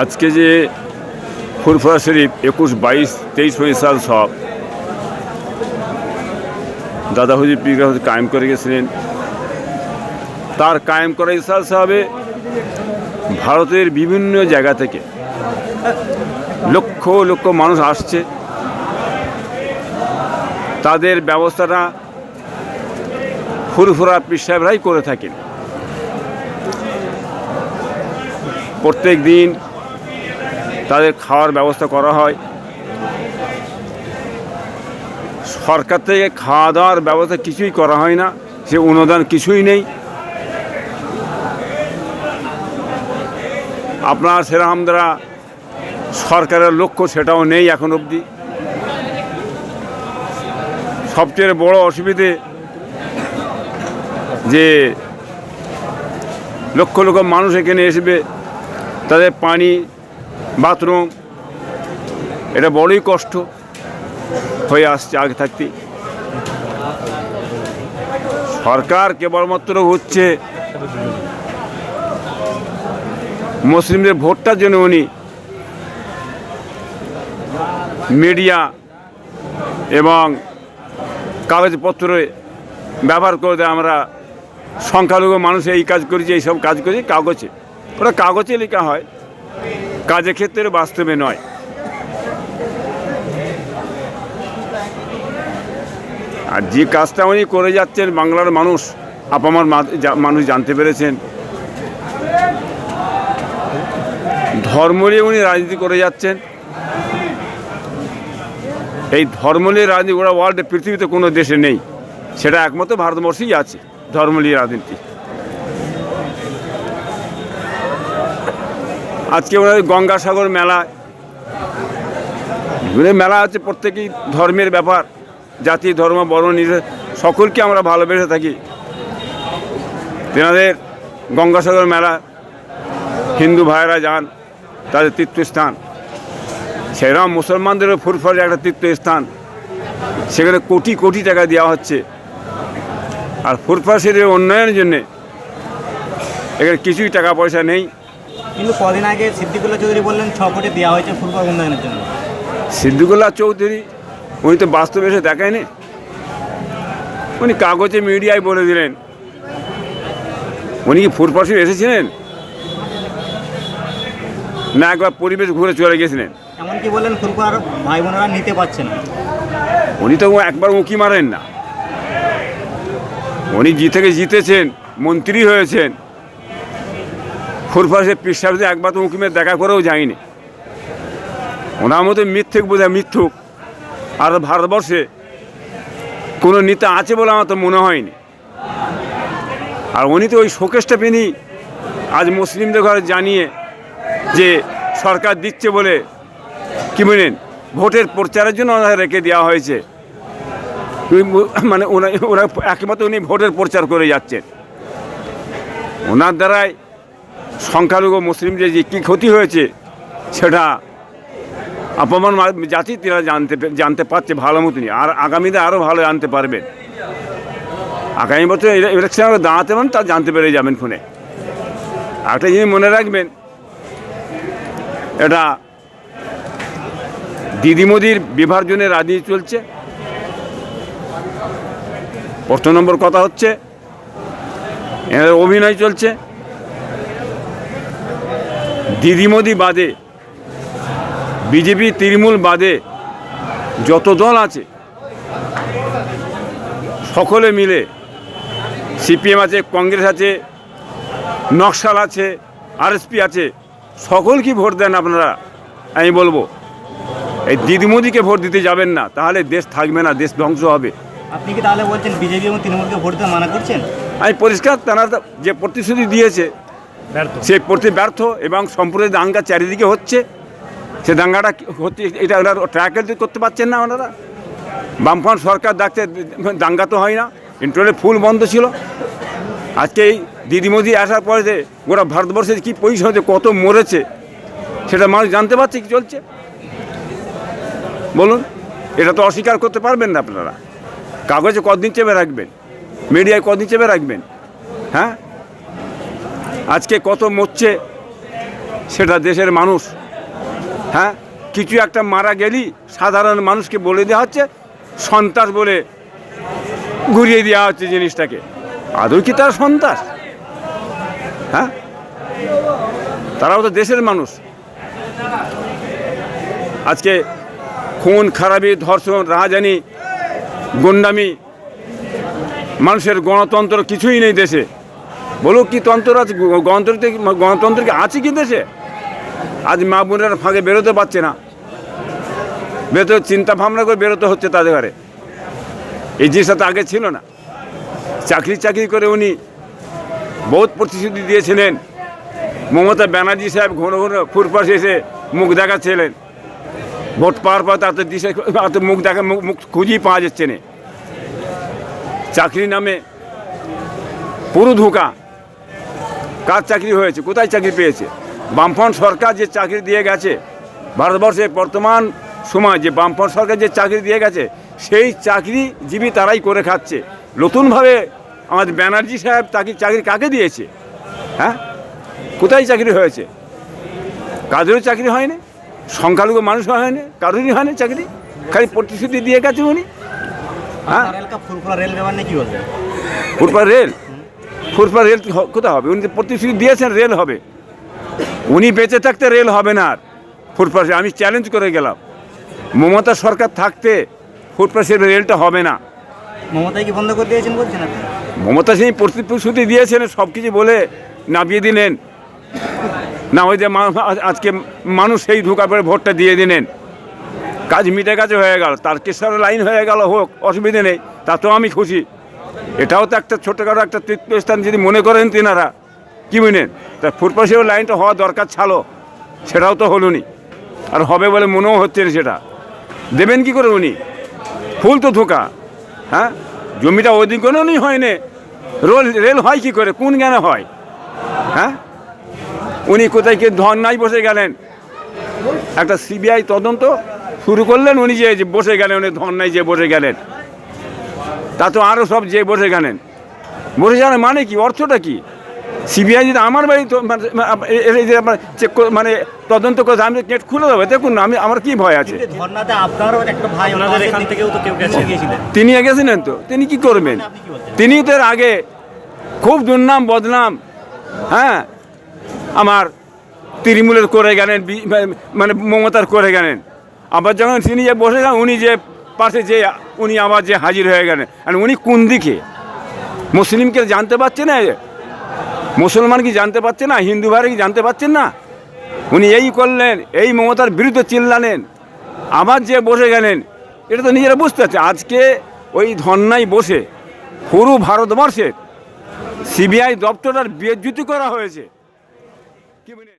আজকে যে ফুরফুরা শরীফ একুশ, বাইশ, তেইশ সাল সব। দাদা হুজুর পীর কায়েম করে গেছিলেন। তার কায়েম করা ইসাল সাহেবে ভারতের বিভিন্ন জায়গা থেকে লক্ষ লক্ষ মানুষ আসছে। তাদের ব্যবস্থাটা ফুরফুরা পীর সাহেবরাই করে থাকেন। প্রত্যেক দিন তাদের খাওয়ার ব্যবস্থা করা হয়। সরকার থেকে খাওয়া দাওয়ার ব্যবস্থা কিছুই করা হয় না, সে অনুদান কিছুই নেই। আপনার সেরকম দ্বারা সরকারের লক্ষ্য সেটাও নেই এখন অবধি। সবচেয়ে বড় অসুবিধে যে লক্ষ লক্ষ মানুষ এখানে আসবে তাদের পানি বাথরুম, এটা বড়ই কষ্ট হয়ে আসছে আগে থাকতে সরকার কেবলমাত্র হচ্ছে মুসলিমদের ভোটটার জন্য উনি মিডিয়া এবং কাগজপত্র ব্যবহার করে দেয় আমরা সংখ্যালঘু মানুষ এই কাজ করেছি, এইসব কাজ করেছি কাগজে। ওটা কাগজে লেখা হয়। কাজের ক্ষেত্রে বাস্তবে নয়। আর যে কাজটা উনি করে যাচ্ছেন বাংলার মানুষ, আপামার মানুষ জানতে পেরেছেন। ধর্ম নিয়ে উনি রাজনীতি করে যাচ্ছেন। এই ধর্ম নিয়ে রাজনীতি ওরা ওয়ার্ল্ডে পৃথিবীতে কোনো দেশে নেই। সেটা একমাত্র ভারতবর্ষেই আছে ধর্ম নিয়ে রাজনীতি। আজকে ওনাদের গঙ্গাসাগর মেলা। বিভিন্ন মেলা আছে প্রত্যেকেই ধর্মের ব্যাপার, জাতি, ধর্ম, বর্ণ নিজে সকলকে আমরা ভালোবেসে থাকি। তেনাদের গঙ্গাসাগর মেলা, হিন্দু ভাইয়েরা যান, তাদের তীর্থস্থান। সেরকম মুসলমানদেরও ফুরফুরে একটা তীর্থস্থান। সেখানে কোটি কোটি টাকা দেওয়া হচ্ছে। আর ফুরফাসের উন্নয়নের জন্যে এখানে কিছুই টাকা পয়সা নেই। কিন্তু কদিন আগে সিদ্দিকুল্লাহ চৌধুরী বললেন ছ কোটি দেওয়া হয়েছে ফুটবল উন্নয়নের জন্য। সিদ্দিকুল্লাহ চৌধুরী উনি তো বাস্তবে এসে দেখায়নি। উনি কাগজে মিডিয়ায় বলে দিলেন। উনি কি ফুরফাসে এসেছিলেন? না একবার পরিবেশ ঘুরে চলে গেছিলেন। এমনকি বললেন ফুরফুরার ভাই বোনেরা নিতে পারছে না। উনি তো একবার উঁকি মারেন না। উনি জি থেকে জিতেছেন মন্ত্রী হয়েছেন ফুরফাসে পিসাবতে একবার তো উঁকি দেখা করেও যায়নি। ওনার মতো মিথ্যুক বোঝা মিথ্যুক। আর ভারতবর্ষে কোনো নেতা আছে বলে আমার তো মনে হয়নি। আর উনি তো ওই শোকেসটা পেনি আজ মুসলিমদের ঘরে জানিয়ে যে সরকার দিচ্ছে বলে কি বলেন, ভোটের প্রচারের জন্য ওনাকে রেখে দেওয়া হয়েছে। মানে ওনা ওরা একমাত্র উনি ভোটের প্রচার করে যাচ্ছেন। ওনার দ্বারাই সংখ্যালঘু মুসলিমদের যে কী ক্ষতি হয়েছে, সেটা আপমান জাতি তারা জানতে জানতে পারছে ভালো মতনই। আর আগামীতে আরও ভালো জানতে পারবেন আগামী বছর ইলেকশনে দাঁড়াতে পারেন তা জানতে পেরে যাবেন ফোনে একটা জিনিস মনে রাখবেন, এটা দিদি মোদির বিভাজনের রাজনীতি চলছে। প্রথম নম্বর কথা হচ্ছে, এনাদের অভিনয় চলছে। দিদি মোদি বাদে বিজেপি তৃণমূল বাদে যত দল আছে সকলে মিলে সিপিএম আছে কংগ্রেস আছে নকশাল আছে আরএসপি আছে সকল কি ভোট দেন আপনারা। আমি বলব এই দিদি মোদিকে ভোট দিতে যাবেন না তাহলে দেশ থাকবে না দেশ ধ্বংস হবে। আপনি কি তাহলে বলছেন বিজেপি এবং তৃণমূলকে ভোট দিতে মানা করছেন? আমি পরিষ্কার তারা যে প্রতিশ্রুতি দিয়েছে সেই প্রতি ব্যর্থ এবং সম্প্রতি দাঙ্গা চারিদিকে হচ্ছে। সে দাঙ্গাটা হচ্ছে এটা ওরা ট্র্যাকেল করতে পারছেন না ওনারা। বামফ্রন্ট সরকার ডাকতে দাঙ্গা তো হয় না ইন্টারনেট ফুল বন্ধ ছিল। আজকে এই দিদি মোদি আসার পরে যে গোটা ভারতবর্ষের কী পজিশন হচ্ছে, কত মরেছে, সেটা মানুষ জানতে পারছে কি চলছে? বলুন, এটা তো অস্বীকার করতে পারবেন না আপনারা। কাগজে কদিন চেপে রাখবেন মিডিয়ায় কদিন চেপে রাখবেন হ্যাঁ? আজকে কত মরছে সেটা দেশের মানুষ। হ্যাঁ? কিছু একটা মারা গেলি সাধারণ মানুষকে বলে দেওয়া হচ্ছে, সন্ত্রাস বলে ঘুরিয়ে দেওয়া হচ্ছে জিনিসটাকে। আদৌ কি তারা সন্ত্রাস? হ্যাঁ? তারাও তো দেশের মানুষ। আজকে খুন, খারাপি, ধর্ষণ, রাহাজানি, গুন্ডামি, মানুষের গণতন্ত্র কিছুই নেই দেশে। বলুক কি তন্ত্র আছে? গণতন্ত্র গণতন্ত্র কি আছে কি দেশে? আজ মা বোনেরা ফাঁকে বেরোতে পারছে না। বেরোতে চিন্তা ভাবনা করে বেরোতে হচ্ছে তাদের ঘরে। এই জিনিসটা তো আগে ছিল না। চাকরি চাকরি করে উনি বহুত প্রতিশ্রুতি দিয়েছিলেন। মমতা ব্যানার্জি সাহেব ঘন ঘন ফুরপাশ এসে মুখ দেখাচ্ছিলেন। ভোট পাওয়ার পর তাতে দিশে তাতে মুখ দেখা মুখ মুখ খুঁজেই পাওয়া যাচ্ছে না। চাকরি নামে পুরো ধোকা। কার চাকরি হয়েছে কোথায় চাকরি পেয়েছে? বামফ্রন্ট সরকার যে চাকরি দিয়ে গেছে ভারতবর্ষে বর্তমান সময় যে বামফ্রন্ট সরকার যে চাকরি দিয়ে গেছে সেই চাকরিজীবী তারাই করে খাচ্ছে। নতুনভাবে আমাদের ব্যানার্জি সাহেব চাকরি চাকরি কাকে দিয়েছে? হ্যাঁ? কোথায় চাকরি হয়েছে? কাদেরও চাকরি হয়নি সংখ্যালঘু মানুষ হয়নি কারোরই হয়নি চাকরি খালি প্রতিশ্রুতি দিয়ে গেছে উনি। হ্যাঁ? ফুরফুরা রেল? ফুটপাথ রেল কোথায় হবে? উনি প্রতিশ্রুতি দিয়েছেন রেল হবে। উনি বেঁচে থাকতে রেল হবে না আর। ফুটপাথ আমি চ্যালেঞ্জ করে গেলাম। মমতা সরকার থাকতে ফুটপাথ রেলটা হবে না। মমতাই কি বন্ধ করে দিয়েছেন বলছেন মমতা সিং প্রতিশ্রুতি দিয়েছেন সব কিছু বলে নামিয়ে দিলেন। না ওই যে আজকে মানুষ সেই ঢোকা পরে ভোটটা দিয়ে দিলেন। কাজ মিটে কাছে হয়ে গেল। তার তারকেশ্বর লাইন হয়ে গেল হোক অসুবিধে নেই। তাতেও আমি খুশি। এটাও তো একটা ছোটোখাটো একটা তীর্থস্থান, যদি মনে করেন তিনারা। কি বুঝলেন তা ফুটপাথেও লাইনটা হওয়া দরকার ছাড়ো সেটাও তো হলো নি। আর হবে বলে মনেও হচ্ছে না সেটা। দেবেন কি করে উনি? ফুল তো ধোকা। হ্যাঁ? জমিটা অধিগ্রহণই হয়নি। রোল, রেল হয় কি করে? কোন জ্ঞানে হয়? হ্যাঁ? উনি কোথায় কি ধর্নায় বসে গেলেন। একটা সিবিআই তদন্ত শুরু করলেন উনি যে বসে গেলেন, উনি ধর্নায় যে বসে গেলেন। তা তো আরও সব যে বসে গেলেন। বসে গেলেন মানে কি? অর্থটা কি? সিবিআই যদি আমার বাড়ি তো মানে এ- এ- যে আমার চেক মানে তদন্ত করে আমি গেট খুলে দেবো দেখুন না, আমি আমার কি ভয় আছে? আপনারও একটা ভাই এখান থেকেও তো কেউ গেছে। গিয়েছিলেন তিনি গেছিলেন তো? তিনি কি করবেন? তিনি তো আগে খুব দুর্নাম বদনাম হ্যাঁ? আমার তৃণমূলের করে গেলেন বি- মানে মমতার করে গেলেন। আবার যখন তিনি যে বসে গেলেন উনি যে পাশে যে উনি আবার যে হাজির হয়ে গেলেন। আর উনি কোন দিকে? মুসলিমকে জানতে পারছে না? মুসলমান কি জানতে পারছে না? হিন্দু ভাই কি জানতে পারছেন না? উনি এই করলেন, এই মমতার বিরুদ্ধে চিল্লালেন, আবার যে বসে গেলেন, এটা তো নিজেরা বুঝতে পারছে। আজকে ওই ধর্নায় বসে পুরো ভারতবর্ষের সিবিআই দপ্তরটার বিদ্যুতি করা হয়েছে। কি